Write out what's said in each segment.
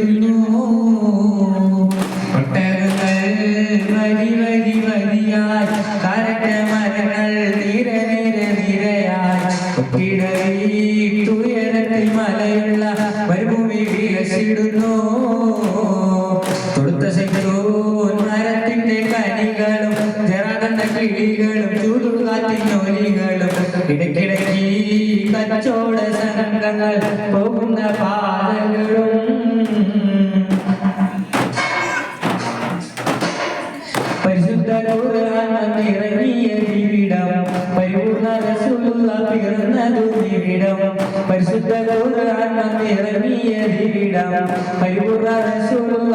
വീശിടുന്നു ഒട്ടകങ്ങൾ വരി വരി വരിയായി കരട്ട മരങ്ങൾ നിര നിര നിരയായി മലയുള്ള മരുഭൂമി വികസിടുന്നു തൊടുത്ത ശൈത്യോൻ മരത്തിന്റെ കനികളും ജറാകണ്ട കിളികളും കച്ചോട സംഘങ്ങൾ പോകുന്ന പാതകളും. പരിശുദ്ധ ഇറങ്ങിയ ദിവിടം പരിപൂർണ റസൂലുള്ള പിറന്നതു ദിവിടം പരിശുദ്ധ ഇറങ്ങിയ റസൂലുള്ള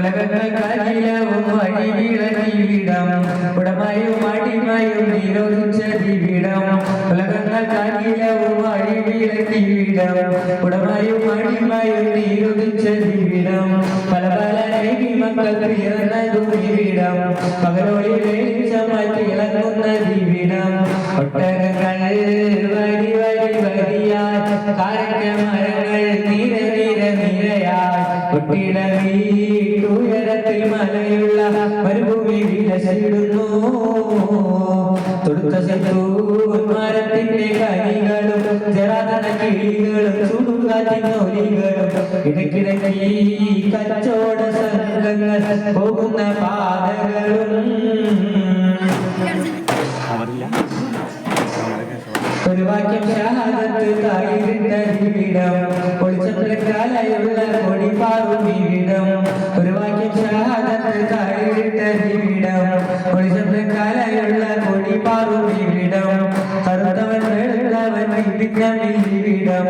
ഉലകങ്ങൾക്കഖിലവും വഴിവിളക്കിവിടം ഉടമയും അടിമയും നിരോധിച്ച ദിവിടം ഉലകങ്ങൾക്കഖിലവും വഴിവിളക്കിവിടം ഉടമയും അടിമയും നിരോധിച്ച ദിവിടം പല പല നൈകി മക്കൾ പിറന്നതും ദിവിടം പകലോളി വെളിച്ചമായി തിളങ്ങുന്ന ദിവിടം ഒട്ടകങ്ങൾ വരി വരി വരിയായി കാരക്ക മരങ്ങൾ നിര നിര നിരയായി ഒട്ടിടവീട്ടുയരത്തിൽ മലയുള്ള മരുഭൂമി വിലസിടുന്നു തൊടുത്ത ശത്രുവും മരത്തിന്റെ കനികളും ജറാതന കിളികളും ചുടുകാറ്റിനൊലികളും ഇടയ്ക്കിടയ്ക്ക് കച്ചോട സംഘങ്ങൾ പോകുന്ന പാതകളും ഒരു വാക്യം ഷഹാദത്ത് തായിട്ട ജീവിടം ഒളിച്ചത്രക്കാലയുള്ള കൊടിപ്പാറും ജീവിടം ഒരു വാക്യം ഷഹാദത്ത് തായിട്ട ജീവിടം ഒളിച്ചത്രക്കാലയുള്ള കൊടിപ്പാറും ജീവിടം കറുത്തവൻ വെളുത്തവൻ വിധിച്ച ജീവിടം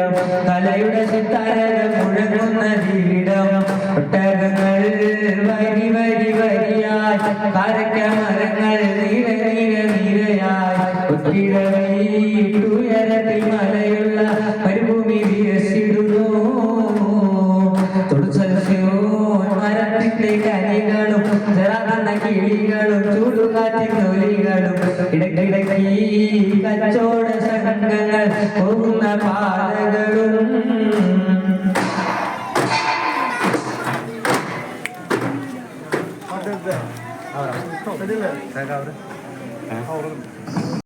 കലയുടെ സിത്താരകൾ മുഴങ്ങുന്ന ജീവിടം ഒട്ടകങ്ങൾ വരി വരി വരിയായി. കാരക്ക മരങ്ങൾ നീര നീര നീരയായി മലയുള്ള കിളികളും ചൂടുകാറ്റിനൊലികളും ഇടയ്ക്കിടയ്ക്ക് കച്ചോട സംഘങ്ങൾ പോകുന്ന പാതകളും.